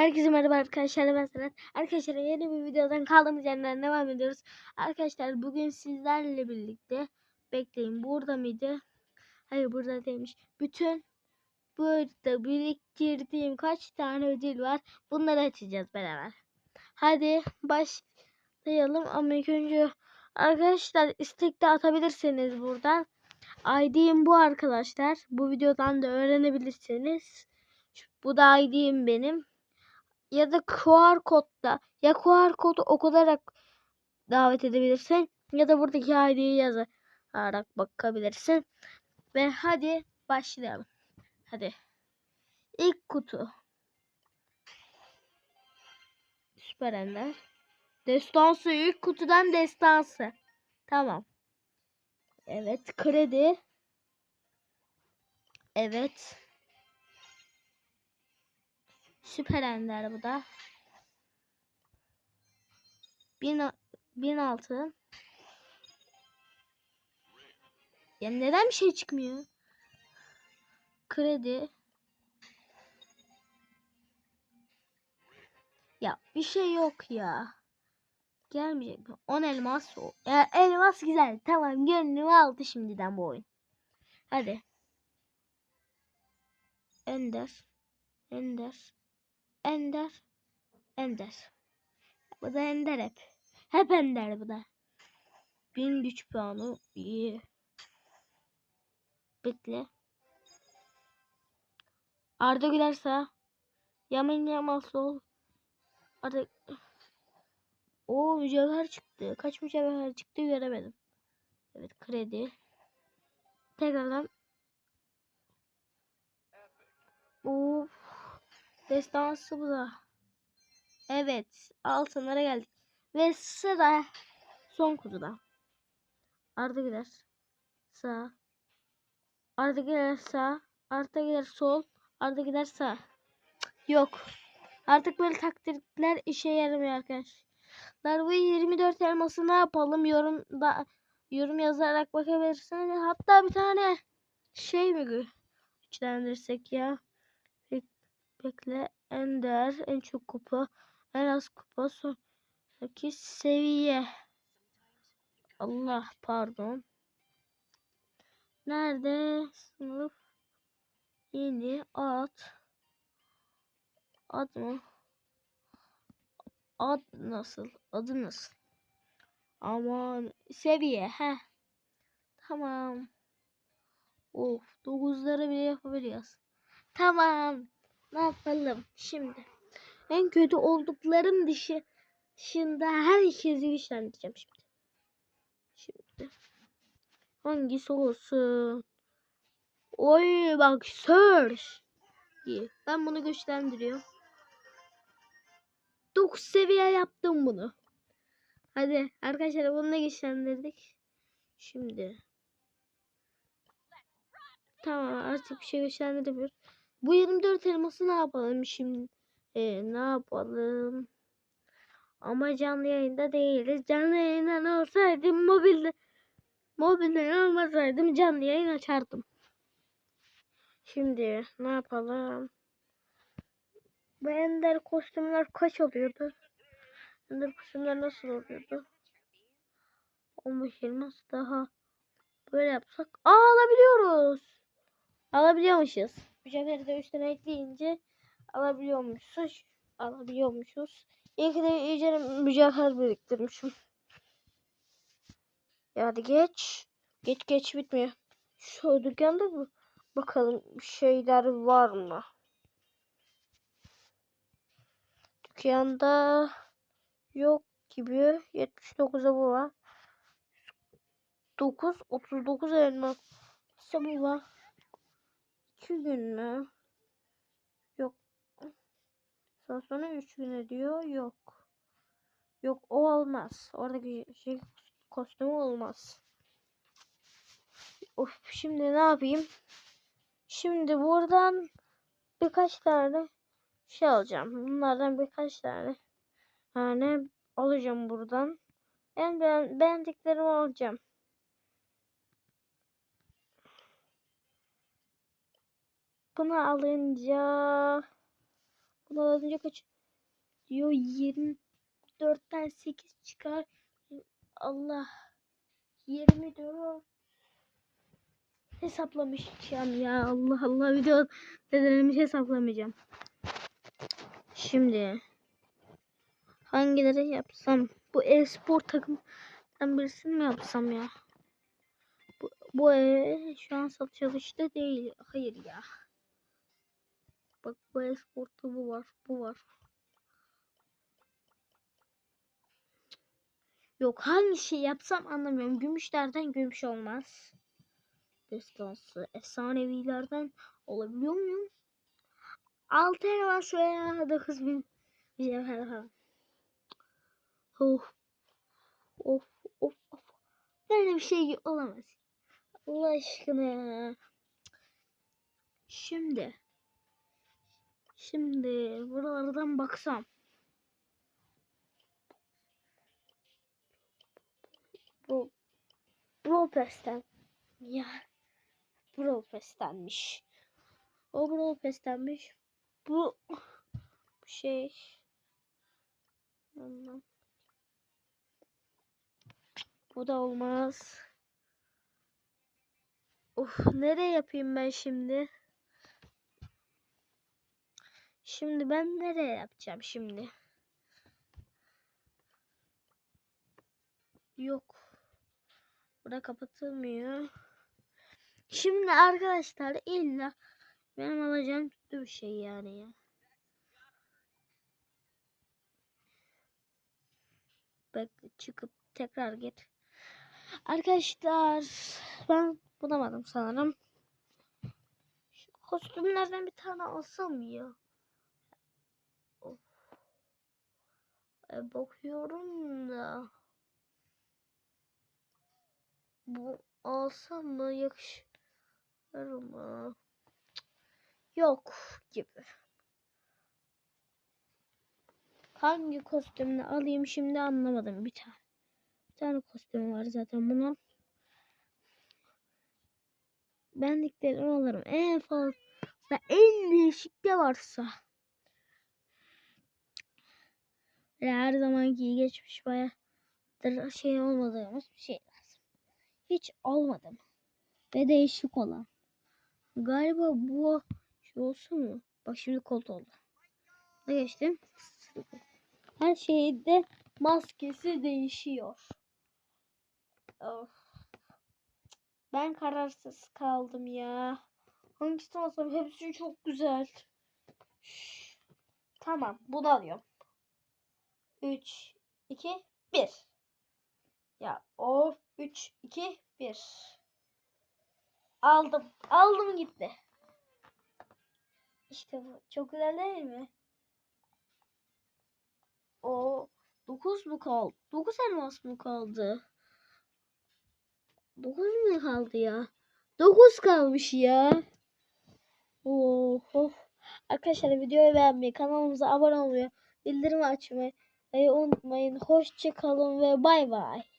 Herkese merhaba arkadaşlar ben Serhat. Arkadaşlar yeni bir videodan kaldığımız yerden devam ediyoruz. Arkadaşlar bugün sizlerle birlikte bekleyin burada mıydı? Hayır burada değilmiş. Bütün burada biriktirdiğim kaç tane ödül var bunları açacağız beraber. Hadi başlayalım ama ilk önce arkadaşlar istek de atabilirsiniz buradan. ID'm bu arkadaşlar. Bu videodan da öğrenebilirsiniz. Bu da ID'm benim ya da QR kodla ya QR kodu okutarak davet edebilirsin ya da buradaki ID'yi yazarak bakabilirsin. Ve hadi başlayalım. Hadi. İlk kutu. Süper Ender. Destansı ilk kutudan destansı. Tamam. Evet kredi. Evet. Süper Ender bu da. Bin, bin altı. Ya neden bir şey çıkmıyor? Kredi. Ya bir şey yok ya. Gelmeyecek mi? 10 elmas. Ya elmas güzel. Tamam gönlümü aldı şimdiden bu oyun. Hadi. Ender. Ender. Ender. Ender. Bu da Ender hep. Hep Ender bu da. Bin güç puanı. iyi. Bekle. Arda Güler sağ. Yamin Yamal sol. Arda... O mücevher çıktı. Kaç mücevher çıktı göremedim. Evet kredi. Tekrardan. Of. Destansı bu da. Evet. Altınlara geldik. Ve sıra son kutuda. Arda gider. Sağ. Arda gider sağ. Arda gider sol. Arda gider sağ. Yok. Artık böyle taktikler işe yaramıyor arkadaşlar. Bu 24 elması ne yapalım? Yorumda yorum yazarak bakabilirsiniz. Hatta bir tane şey mi gü- güçlendirsek ya? Bek- Bekle. Ender. En çok kupa. En az kupa. Sonraki seviye. Allah pardon. Nerede? Sınıf. Yeni at. Ad mı? Ad nasıl? Adı nasıl? Aman seviye he. Tamam. Of dokuzları bile yapabiliyoruz. Tamam. Ne yapalım şimdi? En kötü olduklarım dışı dışında herkesi güçlendireceğim şimdi. Şimdi. Hangisi olsun? Oy bak search. İyi. Ben bunu güçlendiriyorum. 9 seviye yaptım bunu. Hadi arkadaşlar bunu da güçlendirdik. Şimdi. Tamam artık bir şey güçlendiremiyoruz. Bu 24 elması ne yapalım şimdi? Ee, ne yapalım? Ama canlı yayında değiliz. Canlı yayından olsaydım mobilde mobilden olmasaydım canlı yayın açardım. Şimdi ne yapalım? Bu ender kostümler kaç oluyordu? Ender kostümler nasıl oluyordu? 15 elmas daha böyle yapsak. Aa alabiliyoruz. Alabiliyormuşuz. Sefer de üstüne ekleyince alabiliyormuşuz. Alabiliyormuşuz. İyi ki de iyice mücevher biriktirmişim. Ya hadi geç. Geç geç bitmiyor. Şu dükkanda mı? Bakalım şeyler var mı? Dükkanda yok gibi. 79'a bu var. 9 39 elma. İşte bu var. 2 gün mü? Yok. Sonra sonra 3 gün diyor. Yok. Yok o olmaz. Oradaki şey kostümü olmaz. Of şimdi ne yapayım? Şimdi buradan birkaç tane şey alacağım. Bunlardan birkaç tane tane alacağım buradan. En beğen beğendiklerimi alacağım. Bunu alınca bunu kazınca kaç? Diyor 24'ten 8 çıkar. Allah. 24 hesaplamışım ya. Allah Allah video dedelerimi hesaplamayacağım. Şimdi hangileri yapsam? Bu e-spor takımdan birisini mi yapsam ya? Bu, bu e, şu an çalıştı değil. Hayır ya. Bak bu e-sportta bu var. Bu var. Yok hangi şey yapsam anlamıyorum. Gümüşlerden gümüş olmaz. Destansı efsanevilerden olabiliyor muyum? Altı elmas veya dokuz bin mücevher falan. Of. Of of of. Böyle bir şey olamaz. Allah aşkına ya. Şimdi. Şimdi buralardan baksam. Bu Bropest'ten ya Bropest'tenmiş. O Bropest'tenmiş. Bu bu şey Ondan. Bu da olmaz. Of nereye yapayım ben şimdi? Şimdi ben nereye yapacağım şimdi? Yok. Bura kapatılmıyor. Şimdi arkadaşlar illa benim alacağım kötü bir şey yani ya. Bekle çıkıp tekrar git. Arkadaşlar ben bulamadım sanırım. Şu kostümlerden bir tane alsam ya. E, bakıyorum da. Bu alsam mı yakışır mı? Yok gibi. Hangi kostümünü alayım şimdi anlamadım bir tane. Bir tane kostüm var zaten bunun. Benliklerini alırım. En fazla en değişik de varsa. Ve her zamanki geçmiş bayağı şey olmadığımız bir şey lazım. Hiç olmadım. Ve değişik olan. Galiba bu şey olsun mu? Bak şimdi kolt oldu. Ne geçtim? Her şeyde maskesi değişiyor. Of. Ben kararsız kaldım ya. Hangisini alsam hepsi çok güzel. Şş. Tamam bunu alıyorum. 3, 2, 1. Ya of 3, 2, 1. Aldım. Aldım gitti. İşte bu. Çok güzel değil mi? O 9 mu kaldı? 9 elmas mı kaldı? 9 mu kaldı ya? 9 kalmış ya. Oh, oh. Arkadaşlar videoyu beğenmeyi, kanalımıza abone olmayı, bildirim açmayı unutmayın. Hoşça kalın ve bay bay.